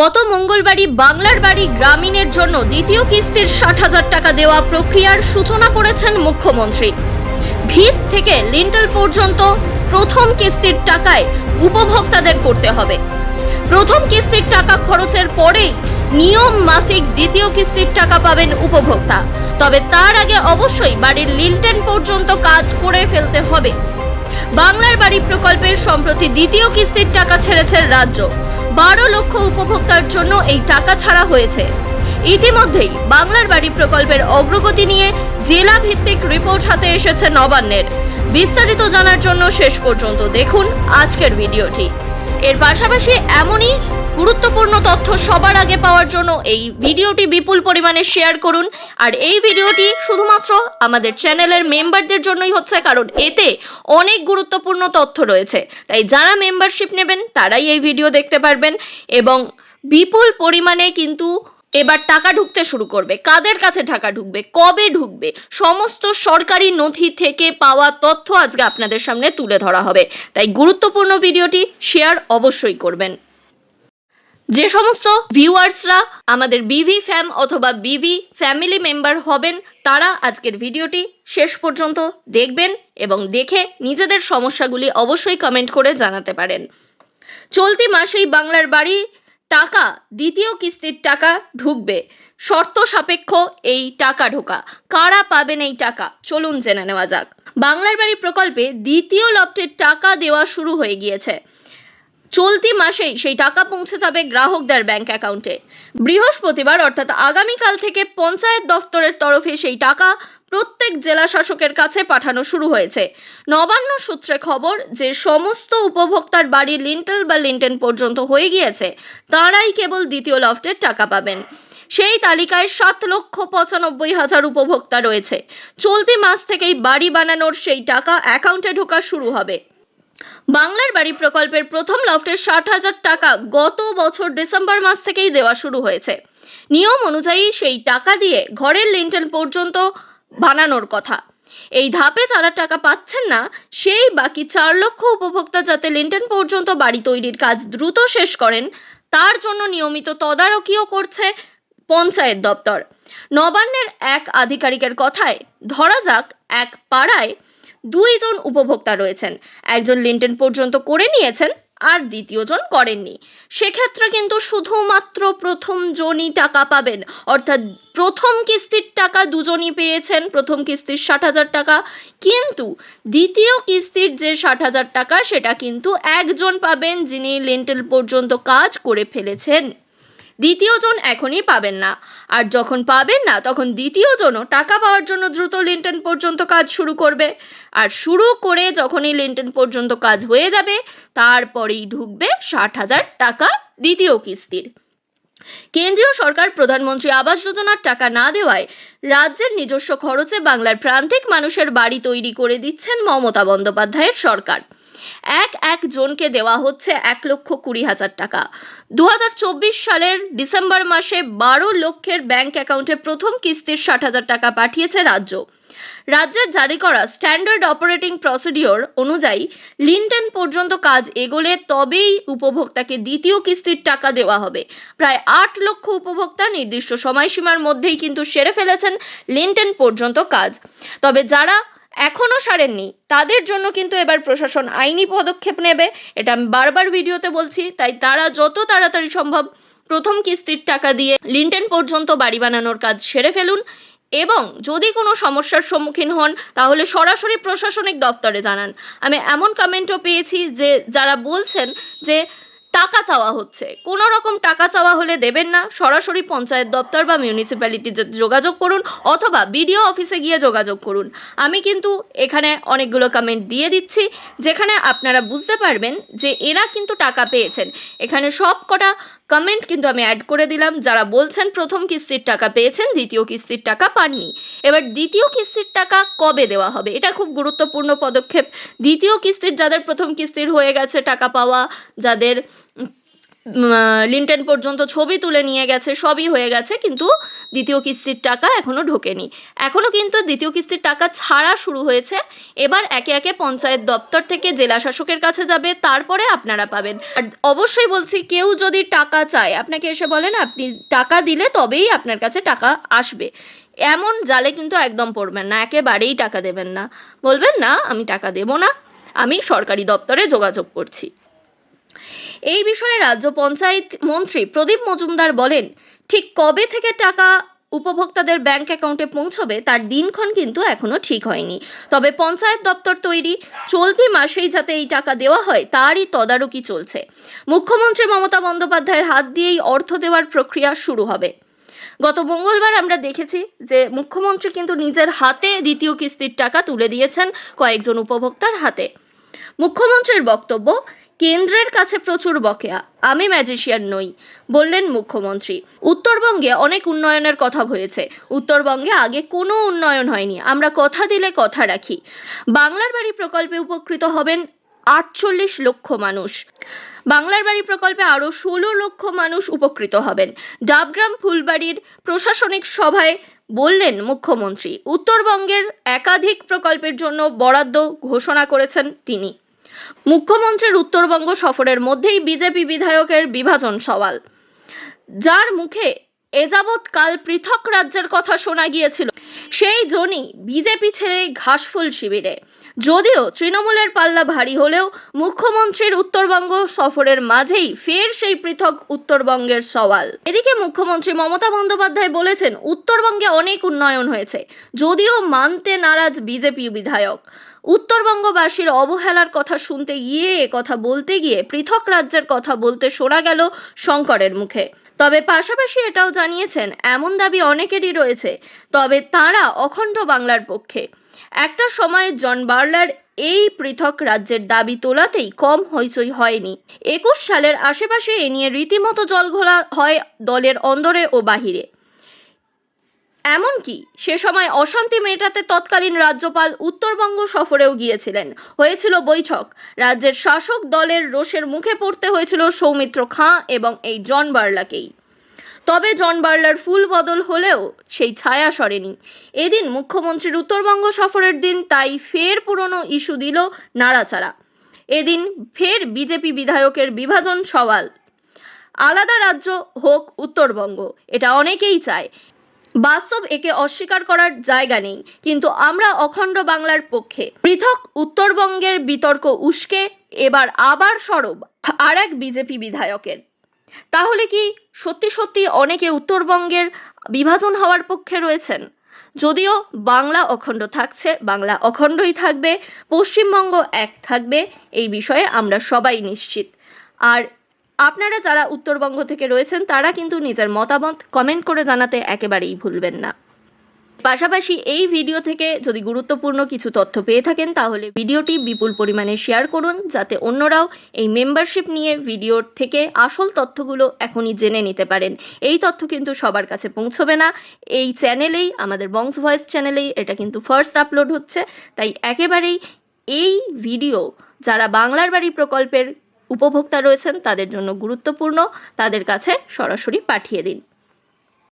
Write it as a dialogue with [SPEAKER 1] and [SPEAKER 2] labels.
[SPEAKER 1] গত মঙ্গলবারই বাংলার বাড়ি গ্রামীণের জন্য দ্বিতীয় কিস্তির ষাট হাজার টাকা দেওয়া প্রক্রিয়ার সূচনা করেছেন মুখ্যমন্ত্রী। ভিত থেকে লিন্টাল পর্যন্ত প্রথম কিস্তির টাকায় উপভোক্তাদের করতে হবে। প্রথম কিস্তির টাকা খরচের পরেই নিয়ম মাফিক দ্বিতীয় কিস্তির টাকা পাবেন উপভোক্তা। তবে তার আগে অবশ্যই বাড়ির লিল্টেন পর্যন্ত কাজ করে ফেলতে হবে। বাংলার বাড়ি প্রকল্পের সম্প্রতি দ্বিতীয় কিস্তির টাকা ছেড়েছে রাজ্য। বারো লক্ষ উপভোক্তার জন্য এই টাকা ছাড়া হয়েছে। ইতিমধ্যেই বাংলার বাড়ি প্রকল্পের অগ্রগতি নিয়ে জেলা ভিত্তিক রিপোর্ট হাতে এসেছে নবান্নের। বিস্তারিত জানার জন্য শেষ পর্যন্ত দেখুন আজকের ভিডিওটি। এর পাশাপাশি এমনই গুরুত্বপূর্ণ তথ্য সবার আগে পাওয়ার জন্য এই ভিডিওটি বিপুল পরিমাণে শেয়ার করুন। আর এই ভিডিওটি শুধুমাত্র আমাদের চ্যানেলের মেম্বারদের জন্যই হচ্ছে, কারণ এতে অনেক গুরুত্বপূর্ণ তথ্য রয়েছে। তাই যারা মেম্বারশিপ নেবেন, তারাই এই ভিডিও দেখতে পারবেন এবং বিপুল পরিমাণে কিন্তু এবার টাকা ঢুকতে শুরু করবে। কাদের কাছে টাকা ঢুকবে? কবে ঢুকবে? সমস্ত সরকারি নথি থেকে পাওয়া তথ্য আজকে আপনাদের সামনে তুলে ধরা হবে। তাই গুরুত্বপূর্ণ ভিডিওটি শেয়ার অবশ্যই করবেন। যে সমস্ত ভিউয়ার্সরা আমাদের বিভি ফ্যাম অথবা বিভি ফ্যামিলি মেম্বার হবেন, তারা আজকের ভিডিওটি শেষ পর্যন্ত দেখবেন এবং দেখে নিজেদের সমস্যাগুলি অবশ্যই কমেন্ট করে জানাতে পারেন। চলতি মাসেই বাংলার বাড়ি টাকা, দ্বিতীয় কিস্তির টাকা ঢুকবে। শর্ত সাপেক্ষ এই টাকা ঢোকা। কারা পাবেন এই টাকা? চলুন জেনে নেওয়া যাক। বাংলার বাড়ি প্রকল্পে দ্বিতীয় লপ্টের টাকা দেওয়া শুরু হয়ে গিয়েছে। চলতি মাসেই সেই টাকা পৌঁছে যাবে গ্রাহকদের ব্যাংক অ্যাকাউন্টে। বৃহস্পতিবার, অর্থাৎ আগামীকাল থেকে পঞ্চায়েত দফতরের তরফে সেই টাকা প্রত্যেক জেলা শাসকের কাছে পাঠানো শুরু হয়েছে। নবান্ন সূত্রে খবর যে সমস্ত উপভোক্তার বাড়ি লিন্টেল বা লিন্টেন পর্যন্ত হয়ে গিয়েছে, তারাই কেবল দ্বিতীয় লফটের টাকা পাবেন। সেই তালিকায় সাত লক্ষ পঁচানব্বই হাজার উপভোক্তা রয়েছে। চলতি মাস থেকেই বাড়ি বানানোর সেই টাকা অ্যাকাউন্টে ঢোকা শুরু হবে। বাংলার বাড়ি প্রকল্পের প্রথম লফটের ষাট হাজার টাকা গত বছর ডিসেম্বর মাস থেকেই দেওয়া শুরু হয়েছে। নিয়ম অনুযায়ী সেই টাকা দিয়ে ঘরের লিন্টেল পর্যন্ত বানানোর কথা। এই ধাপে যারা টাকা পাচ্ছেন না, সেই বাকি চার লক্ষ উপভোক্তা যাতে লিন্টেন পর্যন্ত বাড়ি তৈরির কাজ দ্রুত শেষ করেন, তার জন্য নিয়মিত তদারকিও করছে পঞ্চায়েত দপ্তর। নবান্নের এক আধিকারিকের কথায়, ধরা যাক এক পাড়ায় দুইজন উপভোক্তা রয়েছেন। একজন লিন্টেন পর্যন্ত করে নিয়েছেন আর দ্বিতীয়জন করেননি। সেক্ষেত্রে কিন্তু শুধুমাত্র প্রথম জনই টাকা পাবেন। অর্থাৎ প্রথম কিস্তির টাকা দুজনই পেয়েছেন, প্রথম কিস্তির ষাট হাজার টাকা। কিন্তু দ্বিতীয় কিস্তির যে ষাট হাজার টাকা, সেটা কিন্তু একজন পাবেন যিনি লিন্টেল পর্যন্ত কাজ করে ফেলেছেন। দ্বিতীয়জন এখনই পাবেন না। আর যখন পাবেন না, তখন দ্বিতীয়জনও টাকা পাওয়ার জন্য দ্রুত লিন্টন পর্যন্ত কাজ শুরু করবে। আর শুরু করে যখনই লিন্টন পর্যন্ত কাজ হয়ে যাবে, তারপরেই ঢুকবে ষাট হাজার টাকা দ্বিতীয় কিস্তির। কেন্দ্রীয় সরকার প্রধানমন্ত্রী আবাস যোজনার টাকা না দেওয়ায় রাজ্যের নিজস্ব খরচে বাংলার প্রান্তিক মানুষের বাড়ি তৈরি করে দিচ্ছেন মমতা বন্দ্যোপাধ্যায়ের সরকার। এক এক জনকে দেওয়া হচ্ছে এক লক্ষ কুড়ি হাজার টাকা। দু হাজার চব্বিশ সালের ডিসেম্বর মাসে বারো লক্ষের ব্যাংক অ্যাকাউন্টে প্রথম কিস্তির ষাট হাজার টাকা পাঠিয়েছে রাজ্য। রাজ্যের জারি করা স্ট্যান্ডার্ড অপারেটিং প্রসিডিওর অনুযায়ী লিনটেন পর্যন্ত কাজ এগোলে তবেই উপভোক্তাকে দ্বিতীয় কিস্তির টাকা দেওয়া হবে। প্রায় আট লক্ষ উপভোক্তা নির্দিষ্ট সময়সীমার মধ্যেই কিন্তু সেরে ফেলেছেন লিনটেন পর্যন্ত কাজ। তবে যারা এখনও সারেননি। তাদের জন্য কিন্তু এবার প্রশাসন আইনি পদক্ষেপ নেবে, এটা আমি বারবার ভিডিওতে বলছি, তাই তারা যত তাড়াতাড়ি সম্ভব প্রথম কিস্তির টাকা দিয়ে লিন্টেন পর্যন্ত বাড়ি বানানোর কাজ সেরে ফেলুন এবং যদি কোনো সমস্যার সম্মুখীন হন, তাহলে সরাসরি প্রশাসনিক দপ্তরে জানান। আমি এমন কমেন্টও পেয়েছি যে, যারা বলছেন যে টাকা চাওয়া হচ্ছে। কোনো রকম টাকা চাওয়া হলে দেবেন না। সরাসরি পঞ্চায়েত দপ্তর বা মিউনিসিপ্যালিটিতে যোগাযোগ করুন অথবা বিডিও অফিসে গিয়ে যোগাযোগ করুন। আমি কিন্তু এখানে অনেকগুলো কমেন্ট দিয়ে দিচ্ছি, যেখানে আপনারা বুঝতে পারবেন যে এরা কিন্তু টাকা পেয়েছেন। এখানে সব কটা কমেন্ট কিন্তু আমি অ্যাড করে দিলাম। যারা বলছেন প্রথম কিস্তির টাকা পেয়েছেন, দ্বিতীয় কিস্তির টাকা পাননি। এবার দ্বিতীয় কিস্তির টাকা কবে দেওয়া হবে? এটা খুব গুরুত্বপূর্ণ পদক্ষেপ। দ্বিতীয় কিস্তির, যাদের প্রথম কিস্তির হয়ে গেছে টাকা পাওয়া, যাদের লিন্টেন পর্যন্ত ছবি তুলে নিয়ে গেছে, সবই হয়ে গেছে, কিন্তু দ্বিতীয় কিস্তির টাকা এখনও ঢোকেনি। এখনও কিন্তু দ্বিতীয় কিস্তির টাকা ছাড়া শুরু হয়েছে। এবার একে একে পঞ্চায়েত দপ্তর থেকে জেলা শাসকের কাছে যাবে, তারপরে আপনারা পাবেন। আর অবশ্যই বলছি, কেউ যদি টাকা চায়, আপনাকে এসে বলেন, আপনি টাকা দিলে তবেই আপনার কাছে টাকা আসবে। এমন জালে কিন্তু একদম পড়বেন না, একেবারেই টাকা দেবেন না। বলবেন, না, আমি টাকা দেব না। আমি সরকারি দপ্তরে যোগাযোগ করছি। এই বিষয়ে রাজ্য পঞ্চায়েত মন্ত্রী প্রদীপ মজুমদার বলেন, ঠিক কবে থেকে টাকা উপভোক্তাদের ব্যাংক অ্যাকাউন্টে পৌঁছবে তার দিনক্ষণ কিন্তু এখনও ঠিক হয়নি। তবে পঞ্চায়েত দপ্তর তৈরি চলতি মাসেই যাতে এই টাকা দেওয়া হয় তারই তদারকি চলছে। মুখ্যমন্ত্রী মমতা বন্দ্যোপাধ্যায়ের হাত দিয়েই অর্থ দেওয়ার প্রক্রিয়া শুরু হবে। গত মঙ্গলবার আমরা দেখেছি যে মুখ্যমন্ত্রী কিন্তু নিজের হাতে দ্বিতীয় কিস্তির টাকা তুলে দিয়েছেন কয়েকজন উপভোক্তার হাতে। মুখ্যমন্ত্রীর বক্তব্য কেন্দ্রের কাছে প্রচুর বকেয়া। আমি ম্যাজিশিয়ান নই, বললেন মুখ্যমন্ত্রী। উত্তরবঙ্গে অনেক উন্নয়নের কথা হয়েছে। উত্তরবঙ্গে আগে কোনো উন্নয়ন হয়নি। আমরা কথা দিলে কথা রাখি। বাংলার বাড়ি প্রকল্পে উপকৃত হবেন আটচল্লিশ লক্ষ মানুষ। বাংলার বাড়ি প্রকল্পে আরও ষোলো লক্ষ মানুষ উপকৃত হবেন। ডাবগ্রাম ফুলবাড়ির প্রশাসনিক সভায় বললেন মুখ্যমন্ত্রী, উত্তরবঙ্গের একাধিক প্রকল্পের জন্য বরাদ্দ ঘোষণা করেছেন তিনি। মুখ্যমন্ত্রীর উত্তরবঙ্গ সফরের মধ্যেই বিজেপি বিধায়কের বিভাজন সওয়াল। যার মুখে এযাবৎ কাল পৃথক রাজ্যের কথা শোনা গিয়েছিল, সেই জনই বিজেপি ছেড়ে ঘাসফুল শিবিরে। যদিও তৃণমূলের পাল্লা ভারী হলেও মুখ্যমন্ত্রীর উত্তরবঙ্গ সফরের মাঝেই ফের সেই পৃথক উত্তরবঙ্গের সওয়াল। এদিকে মুখ্যমন্ত্রী মমতা বন্দ্যোপাধ্যায় বলেছেন, উত্তরবঙ্গে অনেক উন্নয়ন হয়েছে, যদিও মানতে নারাজ বিজেপি বিধায়ক। উত্তরবঙ্গবাসীর অবহেলার কথা শুনতে গিয়ে কথা বলতে গিয়ে পৃথক রাজ্যের কথা বলতে শোনা গেল শঙ্করের মুখে। তবে পাশাপাশি এটাও জানিয়েছেন, এমন দাবি অনেকেরই রয়েছে, তবে তাঁরা অখণ্ড বাংলার পক্ষে। একটা সময় জন বার্লার এই পৃথক রাজ্যের দাবি তোলাতেই কম হইচই হয়নি। একুশ সালের আশেপাশে এ নিয়ে রীতিমতো জলঘোলা হয় দলের অন্দরে ও বাহিরে। এমনকি সে সময় অশান্তি মেটাতে তৎকালীন রাজ্যপাল উত্তরবঙ্গ সফরেও গিয়েছিলেন। হয়েছিল বৈঠক। রাজ্যের শাসক দলের রোষের মুখে পড়তে হয়েছিল সৌমিত্র খাঁ এবং এই জন বার্লাকেই। তবে জন বার্লার ফুল বদল হলেও সেই ছায়া সরেনি। এদিন মুখ্যমন্ত্রীর উত্তরবঙ্গ সফরের দিন তাই ফের পুরনো ইস্যু দিল নাড়াচাড়া। এদিন ফের বিজেপি বিধায়কের বিভাজন সওয়াল। আলাদা রাজ্য হোক উত্তরবঙ্গ, এটা অনেকেই চায়। বাস্তব একে অস্বীকার করার জায়গা নেই, কিন্তু আমরা অখণ্ড বাংলার পক্ষে। পৃথক উত্তরবঙ্গের বিতর্ক উস্কে, এবার আবার সরব আর এক বিজেপি বিধায়কের। তাহলে কি সত্যি সত্যি অনেকে উত্তরবঙ্গের বিভাজন হওয়ার পক্ষে রয়েছেন? যদিও বাংলা অখণ্ড থাকছে, বাংলা অখণ্ডই থাকবে, পশ্চিমবঙ্গ এক থাকবে, এই বিষয়ে আমরা সবাই নিশ্চিত। আর আপনারা যারা উত্তরবঙ্গ থেকে রয়েছেন, তারা কিন্তু নিজের মতামত কমেন্ট করে জানাতে একেবারেই ভুলবেন না। পাশাপাশি এই ভিডিও থেকে যদি গুরুত্বপূর্ণ কিছু তথ্য পেয়ে থাকেন, তাহলে ভিডিওটি বিপুল পরিমাণে শেয়ার করুন, যাতে অন্যরাও এই মেম্বারশিপ নিয়ে ভিডিওর থেকে আসল তথ্যগুলো এখনই জেনে নিতে পারেন। এই তথ্য কিন্তু সবার কাছে পৌঁছবে না। এই চ্যানেলেই আমাদের বংশ ভয়েস চ্যানেলেই এটা কিন্তু ফার্স্ট আপলোড হচ্ছে। তাই একেবারেই এই ভিডিও যারা বাংলার বাড়ি প্রকল্পের উপভোক্তা রয়েছেন তাদের জন্য গুরুত্বপূর্ণ। তাদের কাছে সরাসরি পাঠিয়ে দিন।